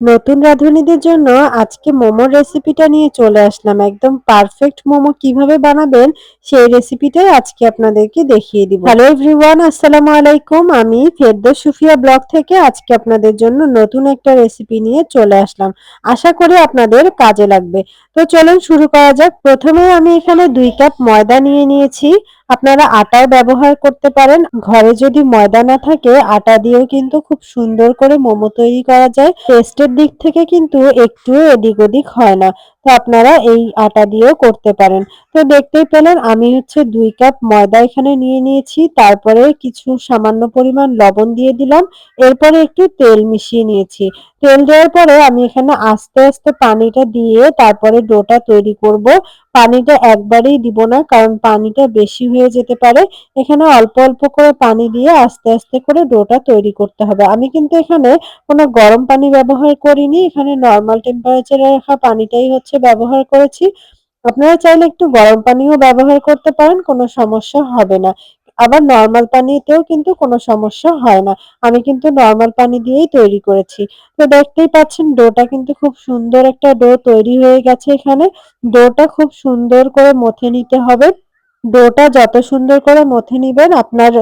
নতুন রাঁধুনিদের জন্য আজকে মোমোর রেসিপিটা নিয়ে চলে আসলাম। একদম পারফেক্ট মোমো কীভাবে বানাবেন সেই রেসিপিটাই আজকে আপনাদেরকে দেখিয়ে দিব। হ্যালো এভরিওয়ান আসসালামু আলাইকুম। আমি ফেরদৌস সুফিয়া ব্লগ থেকে আজকে আপনাদের জন্য নতুন একটা রেসিপি নিয়ে চলে আসলাম। আশা করি আপনাদের কাজে লাগবে। তো চলুন শুরু করা যাক। প্রথমে আমি এখানে দুই কাপ ময়দা নিয়ে নিয়েছি। আপনারা আটাও ব্যবহার করতে পারেন। ঘরে যদি ময়দা না থাকে, আটা দিয়েও কিন্তু খুব সুন্দর করে মোমো তৈরি করা যায়। টেস্টের দিক থেকে কিন্তু একটু এদিক ওদিক হয় না। তো আপনারা এই আটা দিয়েও করতে পারেন। তো দেখতেই পেলেন, আমি হচ্ছে দুই কাপ ময়দা এখানে নিয়ে নিয়েছি। তারপরে কিছু সামান্য পরিমাণ লবণ দিয়ে দিলাম। এরপরে একটু তেল মিশিয়ে নিয়েছি। তেল দেওয়ার পরে আমি এখানে আস্তে আস্তে পানিটা দিয়ে তারপরে ডোটা তৈরি করব। পানিটা একবারেই দিব না, কারণ পানিটা বেশি হয়ে যেতে পারে। এখানে অল্প অল্প করে পানি দিয়ে আস্তে আস্তে করে ডোটা তৈরি করতে হবে। আমি কিন্তু এখানে কোনো গরম পানি ব্যবহার করিনি। এখানে নর্মাল টেম্পারেচারে রাখা পানিটাই হচ্ছে ব্যবহার করেছি। আপনারা চাইলে একটু গরম পানিও ব্যবহার করতে পারেন, কোনো সমস্যা হবে না। আবার নর্মাল পানিতেও কিন্তু কোনো সমস্যা হয় না। আমি কিন্তু নর্মাল পানি দিয়েই তৈরি করেছি। তো দেখতেই পাচ্ছেন, ডোটা কিন্তু খুব সুন্দর একটা ডো তৈরি হয়ে গেছে এখানে। ডোটা খুব সুন্দর করে মথে নিতে হবে। ডোটা যত সুন্দর করে মথে নিবেন, আপনার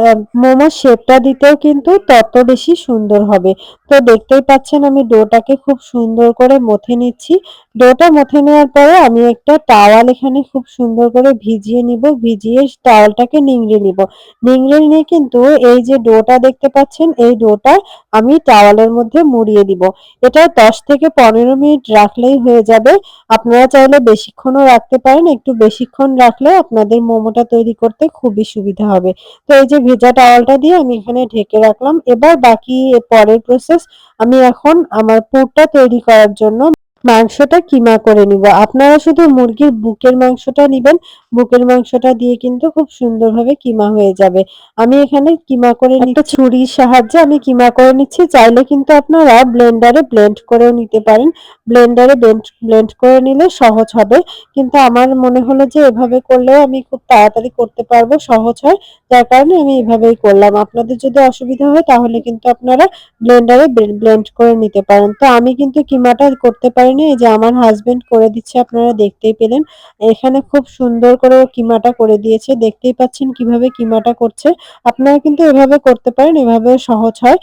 মোমোর শেপটা দিতেও কিন্তু তত বেশি সুন্দর হবে। তো দেখতেই পাচ্ছেন আমি ডোটাকে খুব সুন্দর করে মথে নিচ্ছি। ডোটা মথে নেওয়ার পরে আমি একটা টাওয়াল এখানে খুব সুন্দর করে ভিজিয়ে নিব, ভিজিয়ে টাওয়ালটাকে নিংড়ে নিব। নিংড়ে নিয়ে কিন্তু এই যে ডোটা দেখতে পাচ্ছেন, এই ডোটা আমি টাওয়ালের মধ্যে মুড়িয়ে দিব। এটা দশ থেকে পনেরো মিনিট রাখলেই হয়ে যাবে। আপনারা চাইলে বেশিক্ষণও রাখতে পারেন, একটু বেশিক্ষণ রাখলে আপনাদের মোমোটা তৈরি করতে খুবই সুবিধা হবে। তো এই যে ভেজা টাওয়ালটা দিয়ে আমি এখানে ঢেকে রাখলাম। এবার বাকি পরের প্রসেস আমি এখন আমার পুরটা তৈরি করার জন্য মাংসটা কিমা করে নিব? আপনারা শুধু মুরগির বুকের মাংসটা নিবেন বুকের মাংসটা দিয়ে কিন্তু খুব সুন্দরভাবে কিমা হয়ে যাবে। আমি এখানে কিমা করে একটা ছুরির সাহায্যে আমি কিমা করে নিচ্ছি। চাইলে কিন্তু আপনারা ব্লেন্ডারে ব্লেন্ড করেও নিতে পারেন। ব্লেন্ডারে ব্লেন্ড ব্লেন্ড করে নিলে সহজ হবে। কিন্তু আমার মনে হলো যে এভাবে করলেও আমি খুব তাড়াতাড়ি করতে পারব সহজ হয়। যার কারণে আমি এভাবেই করলাম। আপনাদের যদি অসুবিধা হয় তাহলে কিন্তু আপনারা ব্লেন্ডারে ব্লেন্ড করে নিতে পারেন। তো আমি কিন্তু কিমাটা করতে পারিনি এই যে আমার হাজবেন্ড করে দিচ্ছে, আপনারা দেখতেই পেলেন। এখানে খুব সুন্দর করে কিমাটা করে দিয়েছে, দেখতেই পাচ্ছেন কীভাবে কিমাটা করছে। আপনারা কিন্তু এভাবে করতে পারেন, এভাবে সহজ হয়।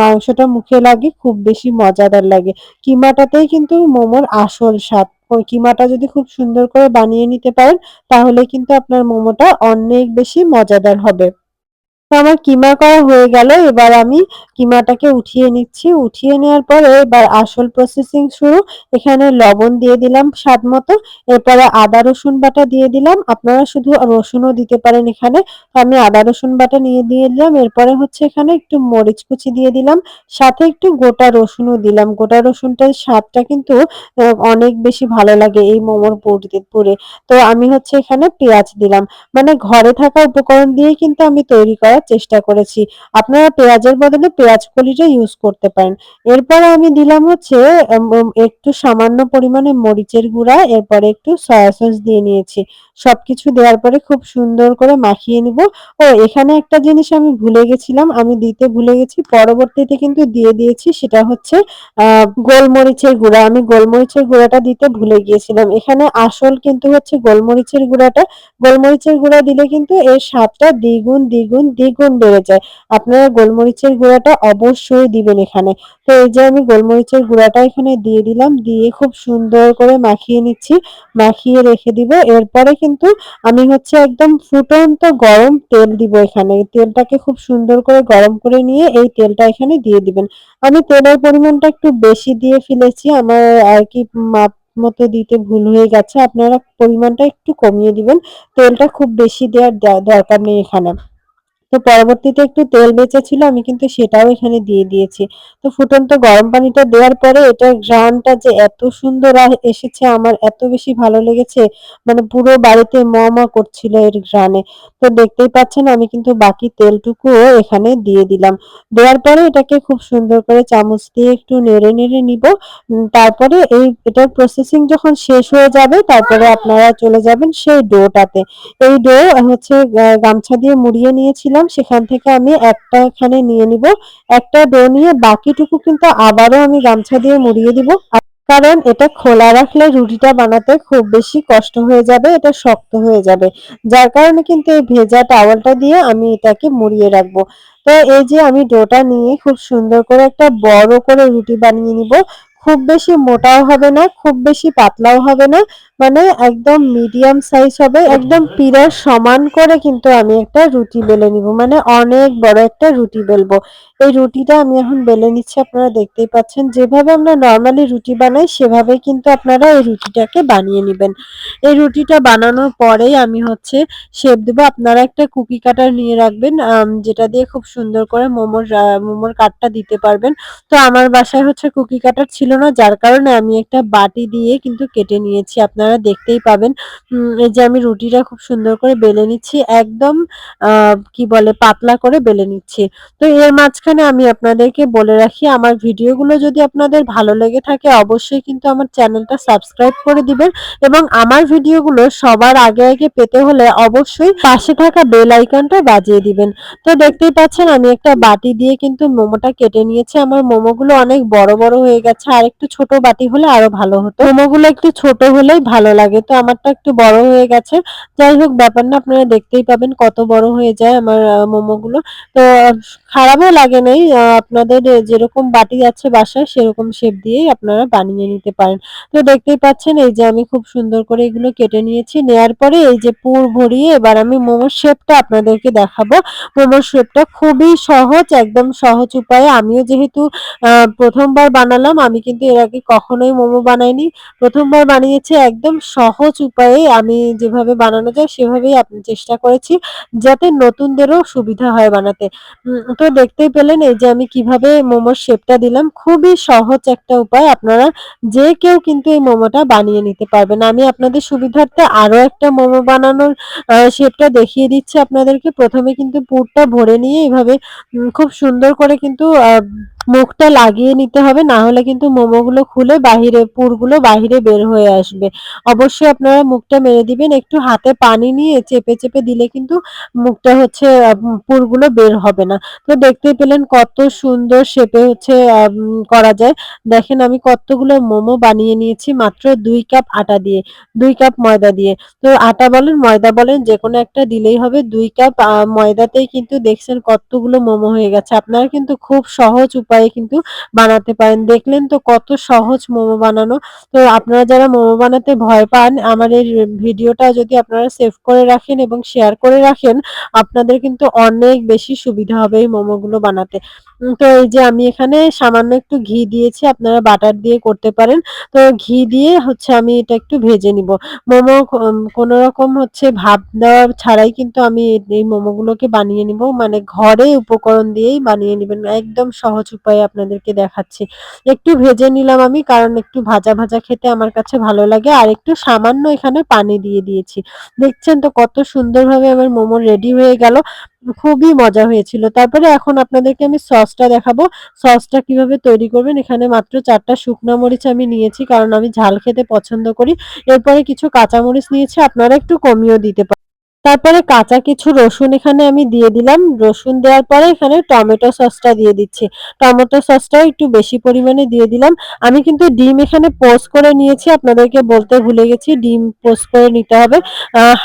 মাংসটা মুখে লাগে, খুব বেশি মজাদার লাগে। কিমাটাতেই কিন্তু মোমোর আসল স্বাদ। কিমাটা যদি খুব সুন্দর করে বানিয়ে নিতে পারেন, তাহলে কিন্তু আপনার মোমোটা অনেক বেশি মজাদার হবে। আমার কিমা করা হয়ে গেল। এবার আমি কিমাটাকে উঠিয়ে নিচ্ছি। উঠিয়ে নেওয়ার পরে এবার আসল প্রসেসিং শুরু। এখানে লবণ দিয়ে দিলাম স্বাদ মতো। এরপরে আদা, রসুন বাটা দিয়ে দিলাম। আপনারা শুধু রসুনও দিতে পারেন এখানে। আমি আদা, রসুন বাটা নিয়ে দিয়ে দিলাম। এরপরে হচ্ছে এখানে একটু মরিচ কুচি দিয়ে দিলাম। সাথে একটু গোটা রসুনও দিলাম। গোটা রসুনটার স্বাদটা কিন্তু অনেক বেশি ভালো লাগে এই মোমোর পুরে তো আমি হচ্ছে এখানে পেঁয়াজ দিলাম। মানে ঘরে থাকা উপকরণ দিয়ে কিন্তু আমি তৈরি করার চেষ্টা করেছি। আপনারা পেঁয়াজের বদলে পেঁয়াজ কলিটা ইউজ করতে পারেন। এরপর আমি দিলাম হচ্ছে একটু সামান্য পরিমাণে মরিচের গুঁড়া, এরপরে একটু সয়া সস দিয়ে নিয়েছি। সবকিছু দেওয়ার পরে খুব সুন্দর করে মাখিয়ে নিব। ও, এখানে একটা জিনিস আমি ভুলে গেছিলাম, আমি দিতে ভুলে গেছি, পরবর্তীতে কিন্তু দিয়ে দিয়েছি, সেটা হচ্ছে গোলমরিচের গুঁড়া। আমি গোলমরিচের গুঁড়াটা দিতে ভুলে গিয়েছিলাম। এখানে আসল কিন্তু হচ্ছে গোলমরিচের গুঁড়াটা। গোলমরিচের গুঁড়া দিলে কিন্তু এর স্বাদটা দ্বিগুণ দ্বিগুণ দ্বিগুণ বেড়ে যায়। আপনারা গোলমরিচের গুঁড়াটা অবশ্যই দিবেন এখানে। তো এই যে আমি গোলমরিচের গুঁড়াটা এখানে দিয়ে দিলাম, দিয়ে খুব সুন্দর করে মাখিয়ে নিচ্ছি। মাখিয়ে রেখে দিব। এরপরে কিন্তু আমি হচ্ছে একদম ফুটন্ত গরম তেল দিব এখানে। তেলটাকে খুব সুন্দর করে গরম করে নিয়ে এই তেলটা এখানে দিয়ে দিবেন। আমি তেলের পরিমাণটা একটু বেশি দিয়ে ফেলেছি। আমার আর কি মাপ মতো দিতে ভুল হয়ে গেছে। আপনারা পরিমাণটা একটু কমিয়ে দিবেন। তেলটা খুব বেশি দেওয়ার দরকার নেই এখানে। তো পরবর্তীতে একটু তেল বেঁচে ছিল আমি কিন্তু সেটাও এখানে দিয়ে দিয়েছি। তো ফুটন্ত গরম পানিটা দেওয়ার পরে এটা ঘ্রাণটা যে এত সুন্দর এসেছে, আমার এত বেশি ভালো লেগেছে। মানে পুরো বাড়িতে ম ম করছিল এর ঘ্রাণে। তো দেখতেই পাচ্ছেন, আমি কিন্তু বাকি তেলটুকুও এখানে দিয়ে দিলাম। দেওয়ার পরে এটাকে খুব সুন্দর করে চামচ দিয়ে একটু নেড়ে নেড়ে নিব। তারপরে এই, এটার প্রসেসিং যখন শেষ হয়ে যাবে, তারপরে আপনারা চলে যাবেন সেই ডোটাতে। এই ডো হচ্ছে গামছা দিয়ে মুড়িয়ে নিয়েছিলাম। নিলাম সেখান থেকে আমি একটা এখানে নিয়ে নিব। একটা ডো নিয়ে বাকিটুকু কিন্তু আবারও আমি গামছা দিয়ে মুড়িয়ে দিব। কারণ এটা খোলা রাখলে রুটিটা বানাতে খুব বেশি কষ্ট হয়ে যাবে, এটা শক্ত হয়ে যাবে। যার কারণে কিন্তু এই ভেজা টাওয়ালটা দিয়ে আমি এটাকে মুড়িয়ে রাখব। তো এই যে আমি ডোটা নিয়ে খুব সুন্দর করে একটা বড় করে রুটি বানিয়ে নিব। খুব বেশি মোটাও হবে না, খুব বেশি পাতলাও হবে না মানে একদম মিডিয়াম সাইজ হবে, একদম পিরার সমান করে কিন্তু আমি একটা রুটি বেলে নিব মানে অনেক বড় একটা রুটি বেলবো। এই রুটিটা আমি এখন বেলে নিচ্ছি, আপনারা দেখতেই পাচ্ছেন, যেভাবে আমরা নর্মালি রুটি বানাই সেভাবে কিন্তু আপনারা এই রুটিটাকে বানিয়ে নেবেন। এই রুটিটা বানানোর পরেই আমি হচ্ছে শেপ দেবো, আপনারা একটা কুকি কাটার নিয়ে রাখবেন যেটা দিয়ে খুব সুন্দর করে মোমোর মোমোর কাটটা দিতে পারবেন। তো আমার বাসায় হচ্ছে কুকি কাটার ছিল না, যার কারণে আমি একটা বাটি দিয়ে কিন্তু কেটে নিয়েছি। আপনারা দেখতেই পাবেন এই যে আমি রুটিটা খুব সুন্দর করে বেলে নিচ্ছি, একদম কি বলে, পাতলা করে বেলে নিচ্ছি। তো এর মাঝখানে আমি আপনাদেরকে বলে রাখি, আমার ভিডিওগুলো যদি আপনাদের ভালো লেগে থাকে, অবশ্যই কিন্তু আমার চ্যানেলটা সাবস্ক্রাইব করে দিবেন এবং আমার ভিডিওগুলো সবার আগে আগে পেতে হলে অবশ্যই পাশে থাকা বেল আইকনটা বাজিয়ে দিবেন। তো দেখতেই পাচ্ছেন, আমি একটা বাটি দিয়ে কিন্তু মোমোটা কেটে নিয়েছি। আমার মোমোগুলো অনেক বড় বড় হয়ে গেছে, আর একটু ছোট বাটি হলে আরও ভালো হতো। মোমোগুলো একটু ছোট হলেই ভালো লাগে। তো আমারটা একটু বড় হয়ে গেছে। যাই হোক ব্যাপার না আপনারা দেখতেই পাবেন কত বড় হয়ে যায় আমার মোমোগুলো। তো খারাপও লাগে নাই। আপনাদের যেরকম বাটি আছে বাসায়, সেরকম শেপ দিয়েই আপনারা বানিয়ে নিতে পারেন। তো দেখতেই পাচ্ছেন, এই যে আমি খুব সুন্দর করে এগুলো কেটে নিয়েছি। নেয়ার পরে এই যে পুর ভরিয়ে এবার আমি মোমোর শেপটা আপনাদেরকে দেখাবো। মোমোর শেপটা খুবই সহজ, একদম সহজ উপায়ে। আমিও যেহেতু প্রথমবার বানালাম, আমি কিন্তু এর আগে কখনোই মোমো বানাইনি। প্রথমবার বানিয়েছি একদম সহজ উপায়ে আমি যেভাবে বানানো যায় সেভাবেই আপনি চেষ্টা করেছি যাতে নতুনদেরও সুবিধা হয় বানাতে। তো দেখতেই পেলেন এই যে আমি কীভাবে মোমোর শেপটা দিলাম, খুবই সহজ একটা উপায়। আপনারা যে কেউ কিন্তু এই মোমোটা বানিয়ে নিতে পারবেন। আমি আপনাদের সুবিধার্থে আরও একটা মোমো বানানোর শেপটা দেখিয়ে দিচ্ছি আপনাদেরকে। প্রথমে কিন্তু পুরটা ভরে নিয়ে এভাবে খুব সুন্দর করে কিন্তু মুখটা লাগিয়ে নিতে হবে, না হলে কিন্তু মোমোগুলো খুলে বাহিরে, পুরগুলো বাহিরে বের হয়ে আসবে। অবশ্যই আপনারা মুখটা মেরে দিবেন, একটু হাতে পানি নিয়ে চেপে চেপে দিলে কিন্তু মুখটা হচ্ছে পুরগুলো বের হবে না। তো দেখতে পেলেন কত সুন্দর শেপে হচ্ছে করা যায়। দেখেন আমি কতগুলো মোমো বানিয়ে নিয়েছি, মাত্র দুই কাপ আটা দিয়ে, দুই কাপ ময়দা দিয়ে। তো আটা বলেন, ময়দা বলেন, যে কোনো একটা দিলেই হবে। দুই কাপ ময়দাতেই কিন্তু দেখছেন কতগুলো মোমো হয়ে গেছে। আপনারা কিন্তু খুব সহজ উপায়ে কিন্তু বানাতে পারেন। দেখলেন তো কত সহজ মোমো বানানো। তো আপনারা যারা মোমো বানাতে ভয় পান, আমার এই ভিডিওটা যদি আপনারা সেভ করে রাখেন এবং শেয়ার করে রাখেন, আপনাদের কিন্তু অনেক বেশি সুবিধা হবে এই মোমোগুলো বানাতে। তো এই যে আমি এখানে সামান্য একটু ঘি দিয়েছি, আপনারা বাটার দিয়ে করতে পারেন। তো ঘি দিয়ে হচ্ছে আমি এটা একটু ভেজে নিব। মোমো কোন রকম হচ্ছে ভাব দেওয়া ছাড়াই কিন্তু আমি এই মোমোগুলোকে বানিয়ে নিব। মানে ঘরে উপকরণ দিয়েই বানিয়ে নেবেন, একদম সহজ উপায়ে আপনাদেরকে দেখাচ্ছি। একটু ভেজে নিলাম আমি, কারণ একটু ভাজা ভাজা খেতে আমার কাছে ভালো লাগে। আর একটু সামান্য এখানে পানি দিয়ে দিয়েছি। দেখছেন তো কত সুন্দরভাবে আমার মোমো রেডি হয়ে গেল। খুবই মজা হয়েছিল। তারপরে এখন আপনাদেরকে আমি সসটা দেখাবো। সসটা কীভাবে তৈরি করবেন? এখানে মাত্র চারটা শুকনো মরিচ আমি নিয়েছি, কারণ আমি ঝাল খেতে পছন্দ করি। এরপরে কিছু কাঁচামরিচ নিয়েছি, আপনারা একটু কমিয়েও দিতে পারেন। তারপরে কাঁচা কিছু রসুন এখানে আমি দিয়ে দিলাম। রসুন দেওয়ার পরে এখানে টমেটো সসটা দিয়ে দিচ্ছি। টমেটো সসটাও একটু বেশি পরিমাণে দিয়ে দিলাম। আমি কিন্তু ডিম এখানে পোস্ট করে নিয়েছি, আপনাদেরকে বলতে ভুলে গেছি, ডিম পোস্ট করে নিতে হবে।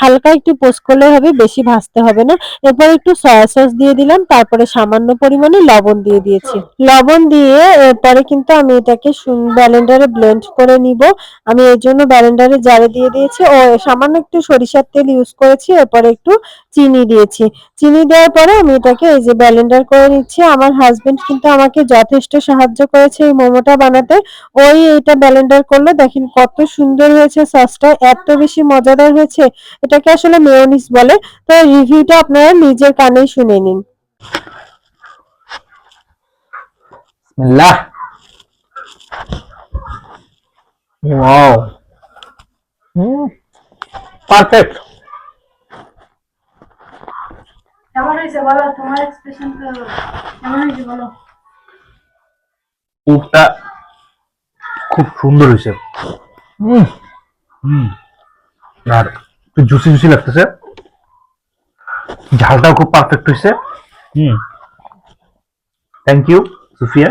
হালকা একটু পোস্ট করলে হবে, বেশি ভাজতে হবে না। এরপর একটু সয়া সস দিয়ে দিলাম, তারপরে সামান্য পরিমাণে লবণ দিয়ে দিয়েছি। লবণ দিয়ে এরপরে কিন্তু আমি এটাকে ব্লেন্ডারে ব্লেন্ড করে নিব। আমি এর জন্য ব্লেন্ডারে জারে দিয়ে দিয়েছি। ও, সামান্য একটু সরিষার তেল ইউজ করেছি এরপরে একটু চিনি দিয়েছি। চিনি দেওয়ার পরে আমি এটাকে এই যে ব্লেন্ডার করে নিচ্ছি। আমার হাজবেন্ড কিন্তু আমাকে যথেষ্ট সাহায্য করেছে এই মোমোটা বানাতে। ওই এটা ব্লেন্ডার করল। দেখেন কত সুন্দর হয়েছে সসটা এত বেশি মজাদার হয়েছে। এটাকে আসলে মেয়োনিজ বলে। তো রিভিউটা আপনারা নিজের কানেই শুনে নিন। হুম পারফেক্ট কেমন হয়েছে বলো তোমার এক্সপ্রেশন তো কেমন হয়েছে বলো পুরটা খুব সুন্দর হয়েছে হুম হুম আর একটু জুসি জুসি লাগতেছে ঝালটাও খুব পারফেক্ট হয়েছে হুম থ্যাংক ইউ সুফিয়া